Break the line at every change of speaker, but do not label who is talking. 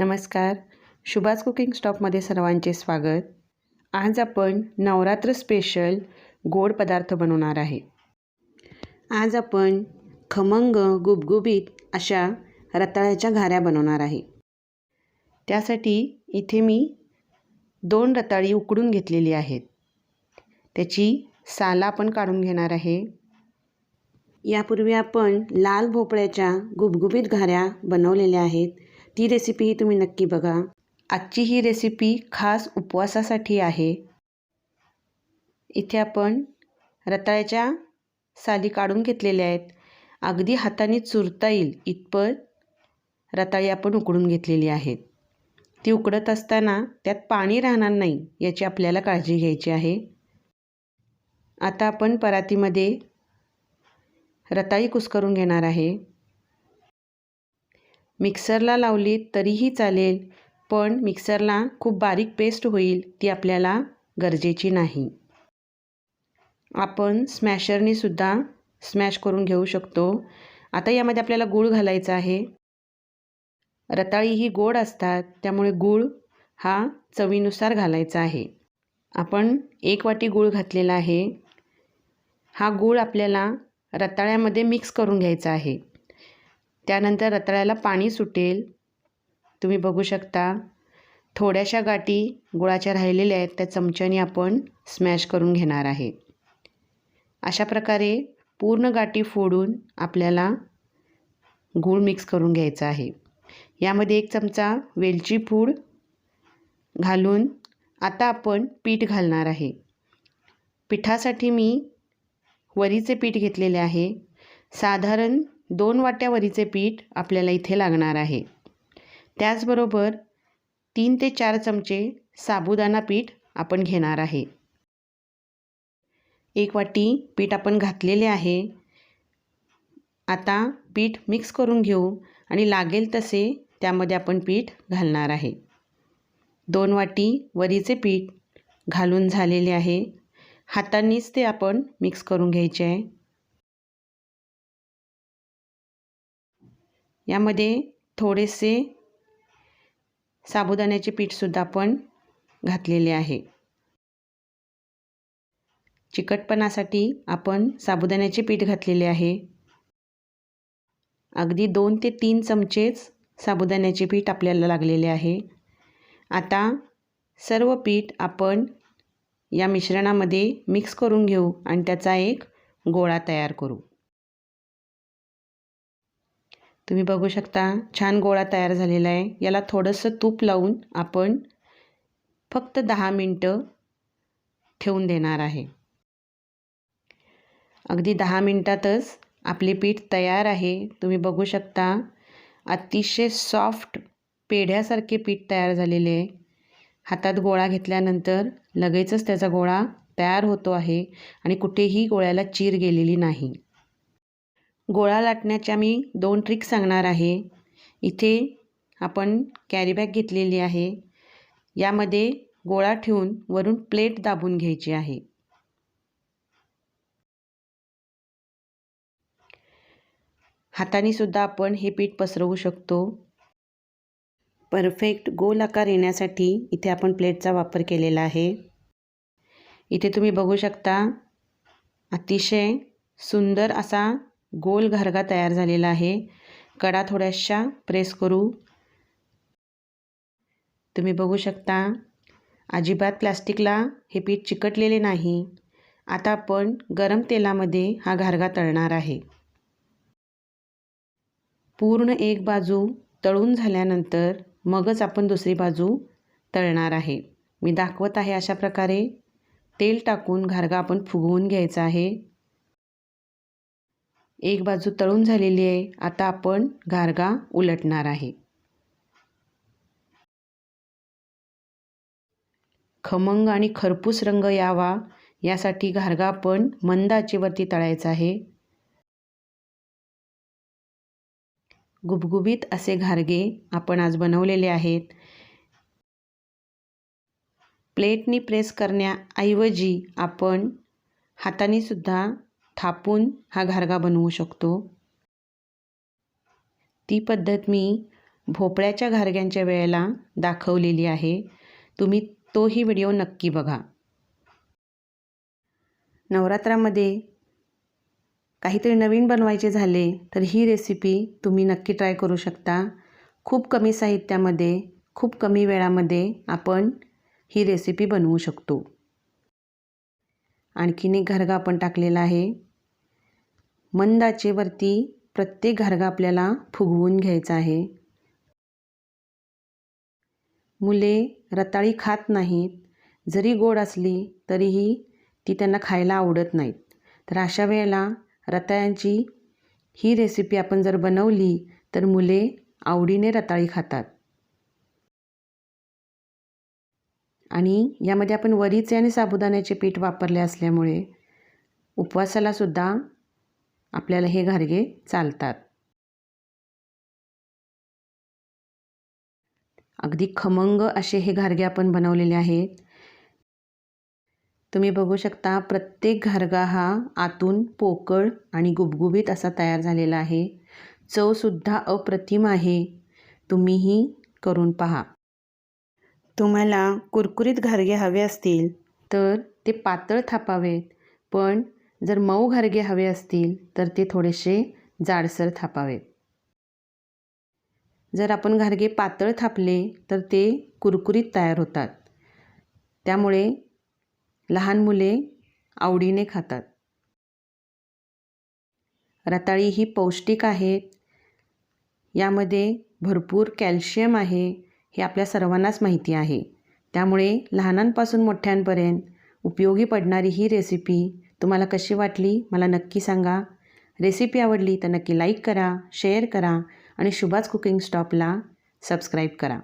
नमस्कार. शुभास कुकिंग स्टॉपमध्ये सर्वांचे स्वागत. आज आपण नवरात्र स्पेशल गोड पदार्थ बनवणार आहे. आज आपण खमंग गुबगुबीत अशा रताळ्याच्या घाऱ्या बनवणार आहे. त्यासाठी इथे मी दोन रताळी उकडून घेतलेली आहेत. त्याची साला आपण काढून घेणार आहे. यापूर्वी आपण लाल भोपळ्याच्या गुबगुबीत घाऱ्या बनवलेल्या आहेत. ती रेसिपीही तुम्ही नक्की बघा. आजची ही रेसिपी खास उपवासासाठी आहे. इथे आपण रताळ्याच्या साली काढून घेतलेल्या आहेत. अगदी हाताने चुरता येईल इतपत रताळी आपण उकडून घेतलेली आहेत. ती उकडत असताना त्यात पाणी राहणार नाही याची आपल्याला काळजी घ्यायची आहे. आता आपण परातीमध्ये रताळी कुस्करून घेणार आहे. मिक्सरला लावली तरीही चालेल पण मिक्सरला खूप बारीक पेस्ट होईल ती आपल्याला गरजेची नाही. आपण स्मॅशरनीसुद्धा स्मॅश करून घेऊ शकतो. आता यामध्ये आपल्याला गूळ घालायचा आहे. रताळी ही गोड असतात त्यामुळे गूळ हा चवीनुसार घालायचा आहे. आपण एक वाटी गूळ घातलेला आहे. हा गूळ आपल्याला रताळ्यामध्ये मिक्स करून घ्यायचा आहे. त्यानंतर रताळ्याला पाणी सुटेल. तुम्ही बघू शकता थोड्याशा गाठी गुळाच्या राहिलेल्या आहेत. त्या चमच्याने आपण स्मॅश करून घेणार आहे. अशा प्रकारे पूर्ण गाठी फोडून आपल्याला गूळ मिक्स करून घ्यायचा आहे. यामध्ये एक चमचा वेलची पूड घालून आता आपण पीठ घालणार आहे. पिठासाठी मी वरीचे पीठ घेतलेले आहे. साधारण दोन वाट्यावरीचे पीठ आपल्याला इथे लागणार आहे. त्याचबरोबर तीन ते चार चमचे साबुदाणा पीठ आपण घेणार आहे. एक वाटी पीठ आपण घातलेले आहे. आता पीठ मिक्स करून घेऊ आणि लागेल तसे त्यामध्ये आपण पीठ घालणार आहे. दोन वाटी वरीचे पीठ घालून झालेले आहे. हातांनीच ते आपण मिक्स करून घ्यायचे आहे. यामध्ये थोडेसे साबुदाण्याचे पीठसुद्धा आपण घातलेले आहे. चिकटपणासाठी आपण साबुदाण्याचे पीठ घातलेले आहे. अगदी दोन ते तीन चमचेच साबुदाण्याचे पीठ आपल्याला लागलेले आहे. आता सर्व पीठ आपण या मिश्रणामध्ये मिक्स करून घेऊ आणि त्याचा एक गोळा तयार करू. तुम्ही बघू शकता छान गोळा तयार झालेला आहे. याला थोडंसं तूप लावून आपण फक्त दहा मिनटं ठेवून देणार आहे. अगदी दहा मिनटातच आपले पीठ तयार आहे. तुम्ही बघू शकता अतिशय सॉफ्ट पेढ्यासारखे पीठ तयार झालेले आहे. हातात गोळा घेतल्यानंतर लगेचच त्याचा गोळा तयार होतो आहे आणि कुठेही गोळ्याला चीर गेलेली नाही. गोळा लाटण्याच्या मी दोन ट्रिक सांगणार आहे. इथे आपण कॅरीबॅग घेतलेली आहे. यामध्ये गोळा ठेवून वरून प्लेट दाबून घ्यायची आहे. हाताने सुद्धा आपण हे पीठ पसरवू शकतो. परफेक्ट गोल आकार येण्यासाठी इथे आपण प्लेटचा वापर केलेला आहे. इथे तुम्ही बघू शकता अतिशय सुंदर असा गोल घारगा तयार झालेला आहे. कडा थोड्याशा प्रेस करू. तुम्ही बघू शकता अजिबात प्लास्टिकला हे पीठ चिकटलेले नाही. आता आपण गरम तेलामध्ये हा घारगा तळणार आहे. पूर्ण एक बाजू तळून झाल्यानंतर मगच आपण दुसरी बाजू तळणार आहे. मी दाखवत आहे अशा प्रकारे. तेल टाकून घारगा आपण फुगवून घ्यायचा आहे. एक बाजू तळून झालेली आहे. आता आपण घारगा उलटणार आहे. खमंग आणि खरपूस रंग यावा. यासाठी घारगा आपण मंद आचेवरती तळायचा आहे. गुबगुबीत असे घारगे आपण आज बनवलेले आहेत. प्लेटनी प्रेस करण्याऐवजी आपण हाताने सुद्धा थापून हा घारगा बनवू शकतो. ती पद्धत मी भोपळ्याच्या घारग्यांच्या वेळेला दाखवलेली आहे. तुम्ही तोही व्हिडिओ नक्की बघा. नवरात्रामध्ये काहीतरी नवीन बनवायचे झाले तर ही रेसिपी तुम्ही नक्की ट्राय करू शकता. खूप कमी साहित्यामध्ये खूप कमी वेळामध्ये आपण ही रेसिपी बनवू शकतो. आणखीन एक घरगा आपण टाकलेला आहे. मंद आचेवरती प्रत्येक घरगा आपल्याला फुगवून घ्यायचा आहे. मुले रताळी खात नाहीत. जरी गोड असली तरीही ती त्यांना खायला आवडत नाहीत. तर अशा वेळेला रताळ्यांची ही रेसिपी आपण जर बनवली तर मुले आवडीने रताळी खातात. आणि यामध्ये आपण वरीचे आणि साबुदाण्याचे पीठ वापरले असल्यामुळे उपवासालासुद्धा आपल्याला हे घारगे चालतात. अगदी खमंग असे हे घारगे आपण बनवलेले आहेत. तुम्ही बघू शकता प्रत्येक घारगा हा आतून पोकळ आणि गुबगुबीत असा तयार झालेला आहे. चवसुद्धा अप्रतिम आहे. तुम्हीही करून पहा. तुम्हाला कुरकुरीत घारगे हवे असतील तर ते पातळ थापावेत. पण जर मऊ घारगे हवे असतील तर ते थोडेसे जाडसर थापावेत. जर आपण घारगे पातळ थापले तर ते कुरकुरीत तयार होतात. त्यामुळे लहान मुले आवडीने खातात. रताळी ही पौष्टिक आहेत. यामध्ये भरपूर कॅल्शियम आहे. हे आपल्या सर्वांनाच माहिती आहे. त्यामुळे लहानांपासून मोठ्यांपर्यंत उपयोगी पडणारी ही रेसिपी तुम्हाला कशी वाटली मला नक्की सांगा. रेसिपी आवडली तर नक्की लाईक करा शेअर करा आणि शुभाच कुकिंग स्टॉपला सबस्क्राईब करा.